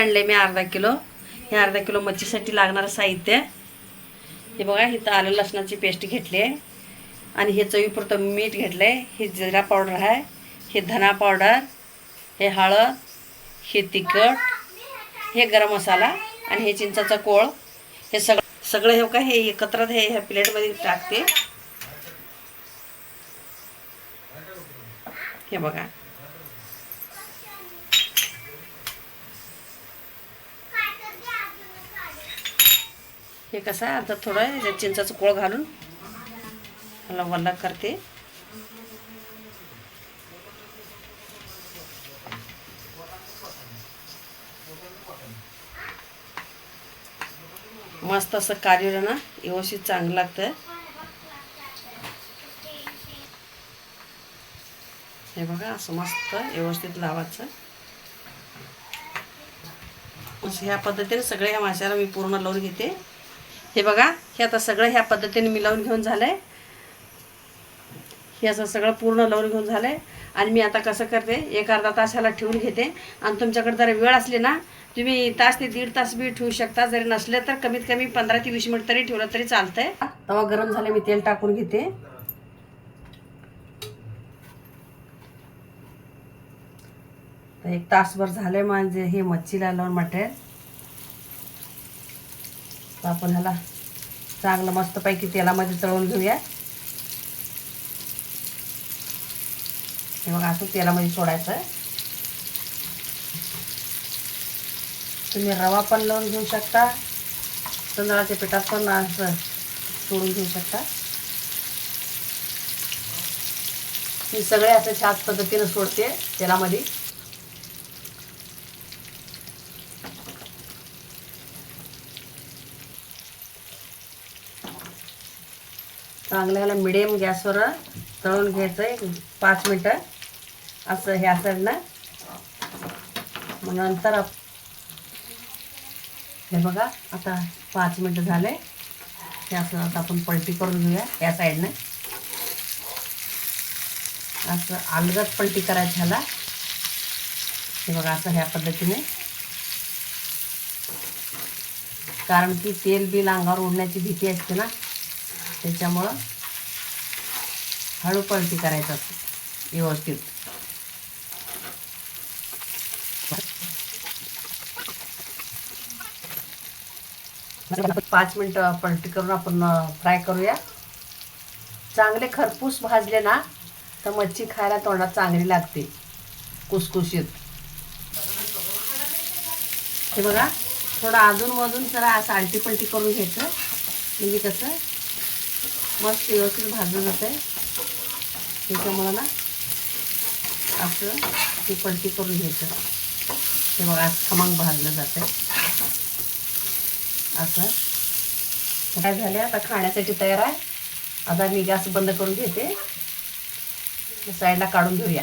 आणले मी अर्धा किलो. हे अर्धा किलो मच्छीसाठी लागणारं साहित्य. हे बघा इथं आलं लसणाची पेस्ट घेतली आहे आणि हे चवीपुरतं मीठ घेतलं आहे हे जिरा पावडर आहे. हे धना पावडर. हे हळद. हे तिखट. हे गरम मसाला. आणि हे चिंचाचा कोळ. हे सगळं सगळं हे का हे एकत्र हे ह्या प्लेटमध्ये टाकते. हे बघा. हे कसं आहे आता थोडं ह्याच्यात चिंचाचं कोळ घालून ह्याला वल्ला करते. मस्त असं कार्य ना व्यवस्थित चांगलं लागतं हे बघा असं मस्त व्यवस्थित लावायचं. ह्या पद्धतीने सगळ्या माशाला मी पूर्ण लावून घेते. हे बघा हे आता सगळं ह्या पद्धतीने मी लावून घेऊन झालं आहे हे असं सगळं पूर्ण लावून घेऊन झालंय. आणि मी आता कसं करते एक अर्धा तास ह्याला ठेवून घेते. आणि तुमच्याकडे जर वेळ असली ना तुम्ही तास ते दीड तास बी ठेवू शकता. जरी नसले तर कमीत कमी पंधरा ते वीस मिनिट तरी ठेवलं तरी चालतंय. तवा गरम झाले मी तेल टाकून घेते. एक तासभर झाले म्हणजे हे मच्छीला लावून मटेरियल. तर आपण ह्याला चांगलं मस्तपैकी तेलामध्ये तळून घेऊया. हे बघा असं तेलामध्ये सोडायचं तुम्ही रवा पण लावून घेऊ शकता. तांदळाच्या पिठात पण असं सोडून घेऊ शकता. मी सगळे असं छान पद्धतीनं सोडते तेलामध्ये. चांगलं ह्याला मिडियम गॅसवर तळून घ्यायचं आहे पाच मिनटं. असं ह्या साईडनं मग नंतर हे बघा आता पाच मिनटं झाले. हे असं आता आपण पलटी करून घेऊया या साईडनं. असं अलगद पलटी करायचं ह्याला. हे बघा असं ह्या पद्धतीने. कारण की तेल बिल अंगावर उडण्याची भीती असते ना? त्याच्यामुळं हळू पलटी करायचं असतं. व्यवस्थित. पाच मिनटं पलटी करून आपण फ्राय करूया. चांगले खरपूस भाजले ना तर मच्छी खायला तोंडात चांगली लागते. कुसकुशीत. हे बघा थोडं अजून मधून जरा असं आलटी पलटी करून घ्यायचं. म्हणजे कसं मस्त व्यवस्थित भाजलं जातं आहे. त्याच्यामुळं ना असं ते पलटी करून घ्यायचं. हे बघा असं खमंग भाजलं जातं असं. काय झालं आता खाण्यासाठी तयार आहे. आता मी गॅस बंद करून घेते. साईडला काढून घेऊया.